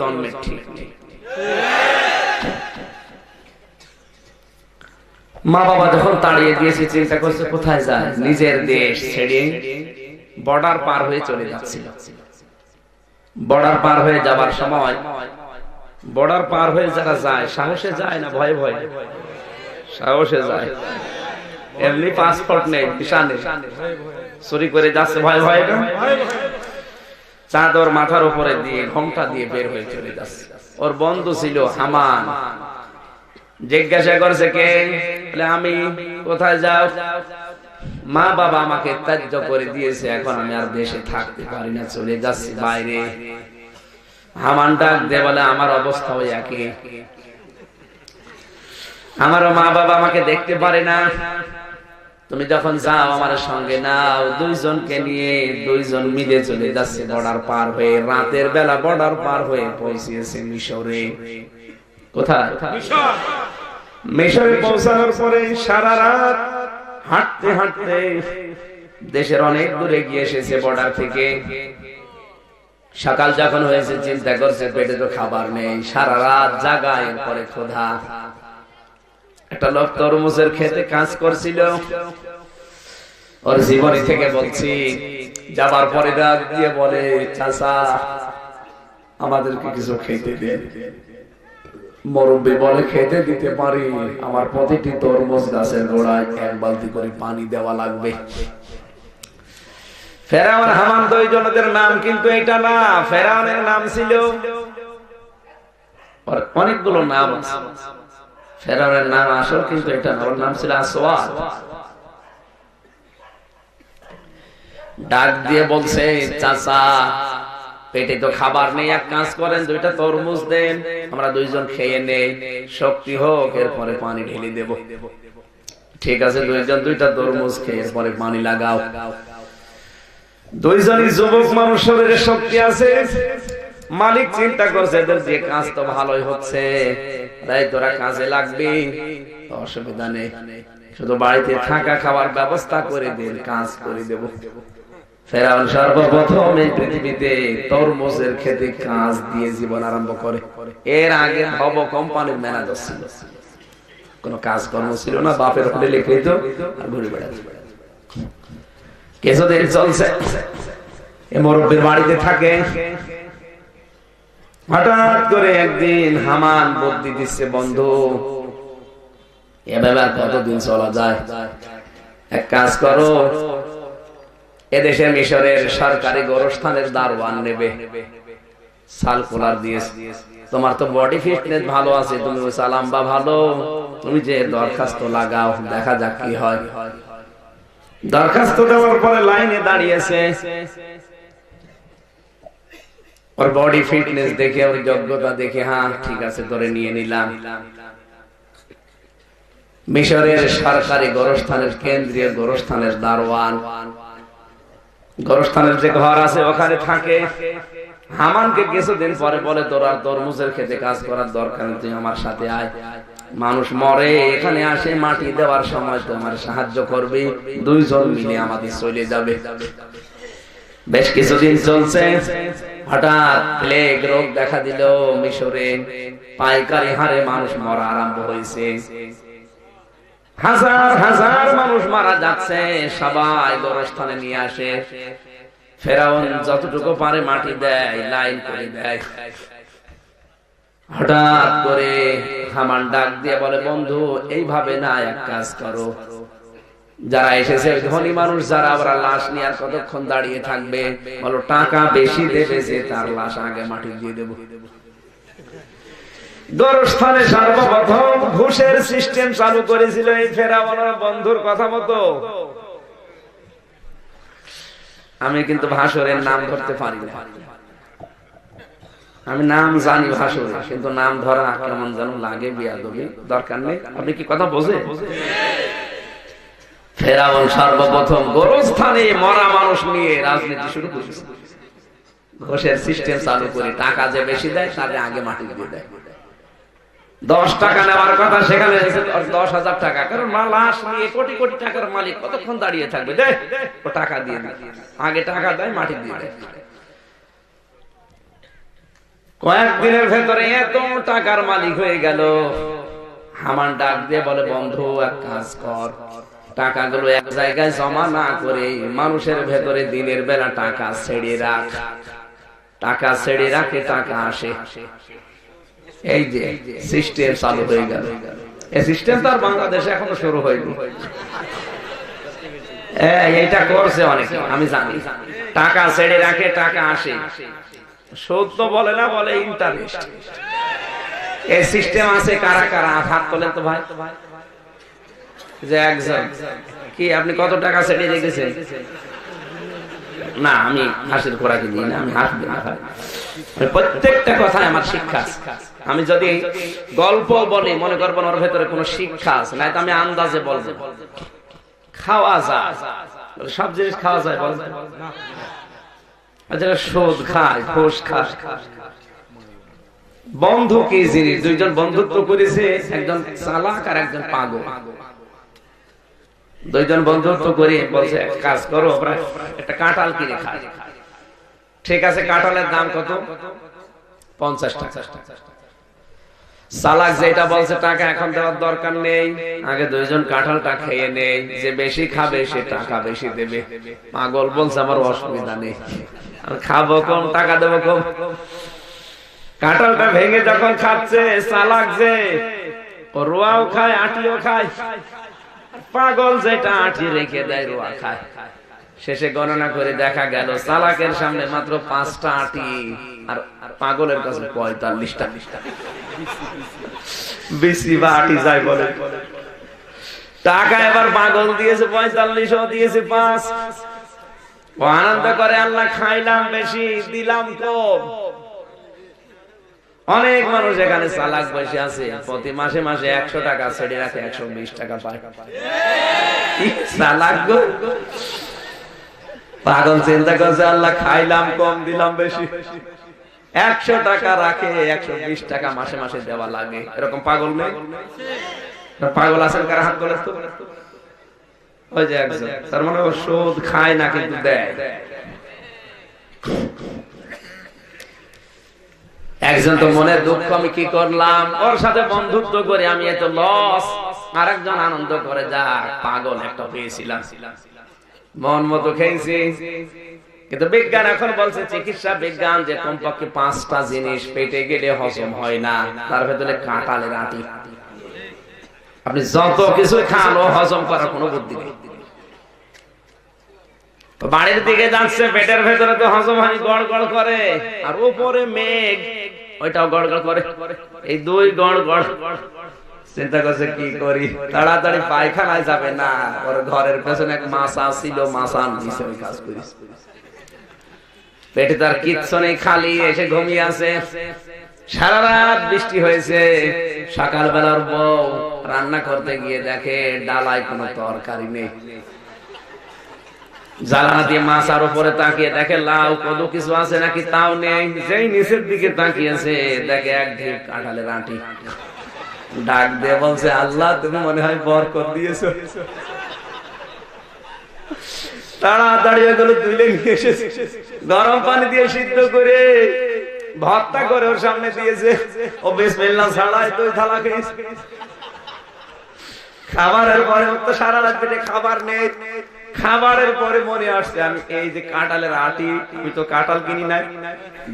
জন্মের ঠিক মা বাবা যখন তাড়িয়ে দিয়েছে চিন্তা করছে, কোথায় যায়? নিজের দেশ ছেড়ে বর্ডার পার হয়ে চলে যাচ্ছিল। বর্ডার পার হয়ে যাবার সময়, বর্ডার পার হয়ে যারা যায়, সাহসে যায় না ভয়ে ভয়ে? সাহসে যায়। এমনি পাসপোর্ট নেই নেই। চুরি করে যাচ্ছে, ভয় ভয় চাদর মাথার উপরে দিয়ে ঘমটা দিয়ে বের হয়ে চলে যাচ্ছে। ওর বন্ধু ছিল হামান। জিজ্ঞাসা করছে কে? আমি, কোথায় যাও? মা বাবা আমাকে ত্যায্য করে দিয়েছে, এখন আমি আর দেশে থাকতে পারি না, চলে যাচ্ছি বাইরে। হামান ডাক দে বলে, আমার অবস্থা ওই একই। আমারও মা বাবা আমাকে দেখতে পারে না। তুমি যখন যাও আমার সঙ্গে, নাও দুইজনকে নিয়ে, দুইজন মিলে চলে যাচ্ছে বর্ডার পার হয়ে। রাতের বেলা বর্ডার পার হয়ে পৌঁছিয়েছে মিশরে। কোথায়? মিশরে পৌঁছানোর পরে সারা রাত হাঁটতে হাঁটতে দেশের অনেক দূরে গিয়ে এসেছে বর্ডার থেকে। সকাল যখন হয়েছে, চিন্তা করছে পেটে তো খাবার নেই, সারা রাত জাগায় পরে ক্ষোধা। একটা লোক তরমুজের খেতে কাজ করছিল। ওর জীবনী থেকে বলছি, যাবার পরে ডাক দিয়ে বলে চাষা আমাদেরকে কিছু খেতে বলে, খেতে দিতে পারি। আমার প্রতিটি তরমুজ গাছের গোড়ায় এক বালতি করে পানি দেওয়া লাগবে। ফেরাউন, হামান দুইজনদের নাম কিন্তু এটা না, ফেরাউনের নাম ছিল অনেকগুলো নাম আছে। ফেরাউনের নাম আসল, কিন্তু এটা না ওর নাম ছিল আসওয়াদ। ডাক দিয়ে বলছে, চাচা, পেটে তো খাবার নেই, এক কাজ করেন, দুইটা তরমুজ দেন, আমরা দুইজন খেয়ে নেই, শক্তি হোক, এরপরে পানি ঢেলে দেব। ঠিক আছে, দুইজন, দুইটা তরমুজ খেয়ে এরপরে পানি লাগাও। দুইজনই যুবক মানুষ শরীরে শক্তি আছে। মালিক চিন্তা করছে, এদের দিয়ে কাজ তো ভালোই হচ্ছে। তাই তোরা কাজে লাগবি। অসুবিধা নেই। শুধু বাড়িতে থাকা খাওয়ার ব্যবস্থা করে দিন, কাজ করে দেব। ফেরাউন সর্বপ্রথম এই পৃথিবীতে তরমুজের খেতে কাজ দিয়ে জীবন আরম্ভ করে। এর আগে ভব কোম্পানির ম্যানেজার ছিল। কোন কাজ কর্ম ছিল না, বাপের হোটেলে আর ঘুরে চলছে। এ বাড়িতে থাকে। হঠাৎ করে একদিন হামান বুদ্ধি দিচ্ছে, বন্ধু এভাবে কতদিন চলা যায়? এক কাজ করো এদেশে মিশরের সরকারি গোরস্থানের দারোয়ান নেবে সালকুলার দিয়েছে তোমার তো বডি ফিটনেস ভালো আছে, তুমি সালাম্বা ভালো, তুমি যে দরখাস্ত লাগাও, দেখা যাক কি হয়। দরখাস্ত দেওয়ার পরে লাইনে দাঁড়িয়েছে ওর বডি ফিটনেস দেখে ওর যোগ্যতা দেখে হ্যাঁ ঠিক আছে ধরে নিয়ে নিলাম। মিশরের সরকারি গোরস্থানের কেন্দ্রীয় গোরস্থানের দারোয়ান। গোরস্থানের যে ঘর আছে ওখানে থাকে। হামানকে কিছুদিন পরে বলে তোরা তরমুজের খেতে কাজ করার দরকার তুই আমার সাথে আয়। মানুষ মরে এখানে আসে মাটি দেওয়ার সময় তো আমার সাহায্য করবে দুইজন মিলে আমাদের চলে যাবে। বেশ কিছুদিন চলছে। হঠাৎ প্লেগ রোগ দেখা দিল মিশরে। পাইকারি হারে মানুষ মরা আরম্ভ হয়েছে। হাজার হাজার মানুষ মারা যাচ্ছে, সবাই গোরস্থানে নিয়ে আসে। ফেরাউন যতটুকু পারে মাটি দেয়, লাইন করে দেয়। হঠাৎ করে হামান ডাক দিয়ে বলে, বন্ধু, এইভাবে না এক কাজ করো। যারা এসেছে, ধনী মানুষ যারা আবার লাশ নিয়ে আর কতক্ষণ দাঁড়িয়ে থাকবে? বলো, টাকা বেশি দেবে যে তার লাশ আগে মাটি দিয়ে দেবো। আমি কিন্তু ভাসরের নাম ধরতে পারি না। আমি নাম জানি ভাসুর কিন্তু নাম ধরা কেমন যেন লাগে বিয়া দরকার নেই। আপনি কি কথা বোঝে ফেরাউন সর্বপ্রথম গোরস্থানে মরা মানুষ নিয়ে রাজনীতি শুরু করেছে। ঘোষের সিস্টেম চালু করে, টাকা যে বেশি দেয় তাদের আগে মাটি দিয়ে দেয়। দশ টাকা নেওয়ার কথা সেখানে দশ- হাজার টাকা। কারণ মা লাশ নিয়ে কোটি কোটি টাকার মালিক কতক্ষণ দাঁড়িয়ে থাকবে? দে, ও টাকা দিয়ে আগে টাকা দেয়, মাটি দিয়ে দেয়। কয়েকদিনের ভেতরে এত টাকার মালিক হয়ে গেল। হামান ডাক দিয়ে বলে, বন্ধু, এক কাজ কর। টাকাগুলো এক জায়গায় জমা না করে মানুষের ভেতরে দিনের বেলা টাকা ছেড়ে রাখ। টাকা ছেড়ে রাখে, টাকা আসে। এই যে সিস্টেম চালু হয়ে গেল। এই সিস্টেম তো আর বাংলাদেশে এখনও শুরু হয়নি। এইটা করছে অনেকে, আমি জানি। টাকা ছেড়ে রাখে, টাকা আসে। সত্য বলে না বলে ইন্টারেস্ট এই সিস্টেম আছে কারা কারা? হাত তোলেন তো ভাই? যে একজন। কি, আপনি কত টাকা ছেড়ে রেখেছেন না, আমি হাসির খোরাকি দিই না, আমি হাসবো না প্রত্যেকটা আমার শিক্ষা আমি যদি গল্প বলি, মনে করব ওর ভেতরে কোনো শিক্ষা আছে না আমি আন্দাজে বলব। খাওয়া যায়। সব জিনিস খাওয়া যায় বল সুদ খায় খায়। বন্ধু কি জিনিস? দুইজন বন্ধুত্ব করেছে, একজন চালাক আর একজন পাগল। দুইজন বন্ধুত্ব করে বলছে, এক কাজ করো একটা কাঁঠাল কিনে খাই। ঠিক আছে, কাঁঠালের দাম কত? পঞ্চাশ টাকা। সালাক যেটা বলছে টাকা এখন দেওয়ার দরকার নেই। আগে দুইজন কাঁঠালটা খেয়ে নেই। যে বেশি খাবে, সে টাকা বেশি দেবে। পাগল বলছে, আমার অসুবিধা নেই। আমি খাব কম, টাকা দেবো কম। কাঁঠালটা ভেঙে যখন খাচ্ছে, সালাক যে রোয়াও খায়, আটিও খায়। পাগল যেটা আটি রেখে দেয় রোয়া খায়। শেষে গণনা করে দেখা গেল, সালাকের সামনে মাত্র পাঁচটা আটি আর পাগলের কাছে পঁয়তাল্লিশটা। বেশি বা আটি যায় বলে। টাকা এবার পাগল দিয়েছে পঁয়তাল্লিশ দিয়েছে, পাঁচ। ও আনন্দ করে, আল্লাহ খাইলাম বেশি, দিলাম কম। অনেক মানুষ এখানে চালাক বসে আছে। প্রতি মাসে মাসে একশো টাকা ছেড়ে রাখে একশো বিশ টাকা পায়। চালাক পাগল চিন্তা করছে আল্লাহ খাইলাম কম দিলাম বেশি। একশো টাকা রাখে একশো বিশ টাকা মাসে মাসে দেওয়া লাগে। এরকম পাগল নেই? পাগল আছেন কার হাত করে তো? ওই যে একজন। তার মানে ও সুদ খায় না কিন্তু দেয়। একজন তো মনে দুঃখ আমি কি করলাম? ওর সাথে বন্ধুত্ব করে আমি এত লস আরেকজন আনন্দ করে যা পাগল একটা পেয়েছিলাম মন মতো খেয়েছি। কিন্তু বিজ্ঞান এখন বলছে, চিকিৎসা বিজ্ঞান যে কমপক্ষে পাঁচটা জিনিস পেটে গেলে হজম হয় না, তার ভেতরে কাঁটালের আটি আপনি যত কিছু খান, ও হজম করার কোনো বুদ্ধি নেই। বাড়ির দিকে যাচ্ছে, পেটের ভেতরে তো হজম হয় গড় গড় করে। আর উপরে মেঘ। ওইটাও গড় গড় করে। এই দুই গড় গড়। চিন্তা করছে কি করি? তাড়াতাড়ি পায়খানায় যাবে না। ওর ঘরের পেছনে এক ছিল কাজ করি। পেটে তার কিচ্ছু নেই, খালি এসে ঘুমিয়ে আছে। সারা রাত বৃষ্টি হয়েছে। সকালবেলার বউ রান্না করতে গিয়ে দেখে ডালায় কোনো তরকারি নেই। জ্বালানা দিয়ে মাছ আর উপরে তাকিয়ে দেখে লাউ কত কিছু আছে নাকি? তাও নেই। যেই নিচের দিকে তাকিয়েছে, দেখে এক ডাক দিয়ে বলছে, আল্লাহ, তুমি মনে হয় বরকত দিয়েছ। তাড়াতাড়ি তুলে নিয়ে এসেছে গরম পানি দিয়ে সিদ্ধ করে ভর্তা করে ওর সামনে দিয়েছে। ও বিসমিল্লাহ ছাড়াই তুই থালা খেয়েছে খাবারের পরে সারা রাত খাবার নেই। খাবারের পরে মনে আসছে। আমি এই যে কাঁঠালের আটি, আমি তো কাঁঠাল কিনি নাই।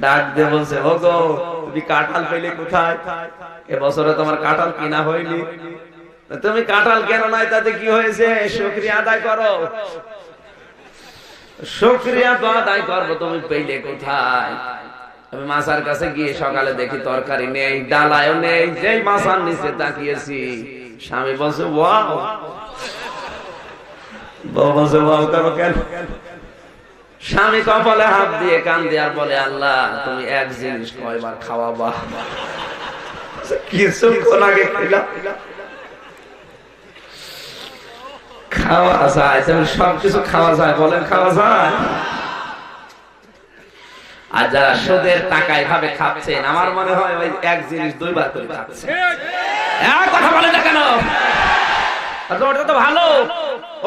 ডাক দিয়ে বলছে ও গো তুমি কাঁঠাল পেলে কোথায়? এবছরে তোমার কাঁঠাল কিনা হয়নি। তুমি কাঁঠাল কেন নাই? তাতে কি হয়েছে? শুক্রিয়া আদায় করো। শুক্রিয়া তো আদায় করব, তুমি পেলে কোথায়? আমি মাছার কাছে গিয়ে সকালে দেখি তরকারি নেই, ডালায়ও নেই, যেই মাছার নিচে তাকিয়েছি। স্বামী বলছে, ওয়াও স্বামী কপালে হাত দিয়ে কান বলে, আল্লাহ, তুমি এক জিনিস কয়বার খাওয়াবা? খেলাম। খাওয়া যায় তেমন সবকিছু খাওয়া যায়, বলেন খাওয়া যায়। আর যারা সুদের টাকা এভাবে খাচ্ছেন, আমার মনে হয় ওই এক জিনিস দুইবার করে খাচ্ছে। কথা বলে না কেন? ওটা তো ভালো।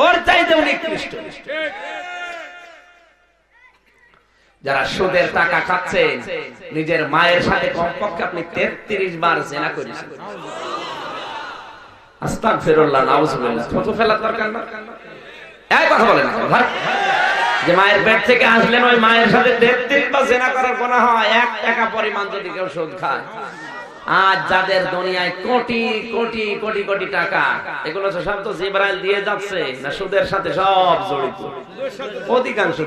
ওর চাইতে নিকৃষ্ট যারা সুদের টাকা খাচ্ছেন নিজের মায়ের সাথে কমপক্ষে আপনি তেত্রিশ বার জেনা করেছেন। এই কথা বলেন যে মায়ের পেট থেকে আসলেন, ওই মায়ের সাথে তেত্রিশ বার জেনা করার গোনা হয়। এক টাকা পরিমাণ যদি কেউ সুদ খায়। আজ যাদের দুনিয়ায় কোটি কোটি কোটি কোটি টাকা, এগুলো তো সব তো জিব্রাইল দিয়ে যাচ্ছে, না সুদের সাথে সব জড়িত। অধিকাংশ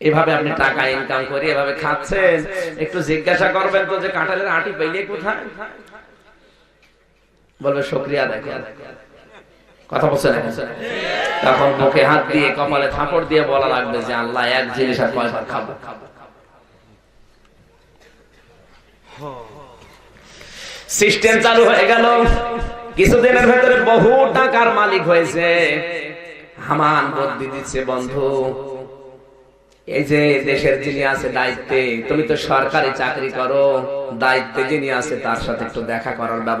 এভাবে আপনি টাকা ইনকাম করে এভাবে খাচ্ছেন, একটু জিজ্ঞাসা করবেন তো যে কাঁঠালের আটি পেলে কোথায়? বলবে, শুক্রিয়া দেখেন কথা বলছেন? তখন মুখে হাত দিয়ে, কপালে থাপড় দিয়ে বলা লাগবে যে, আল্লাহ এক জিনিস আর কয়বার খাব। সিস্টেম চালু হয়ে গেল। কিছুদিনের ভেতরে বহু টাকার মালিক হয়েছে। হামান বদলি দিচ্ছে বন্ধু। এই যে দেশের যিনি আছে দায়িত্বে, তুমি তো সরকারি চাকরি করো, দায়িত্বে যিনি আছে তার সাথে একটু দেখা করার ব্যবস্থা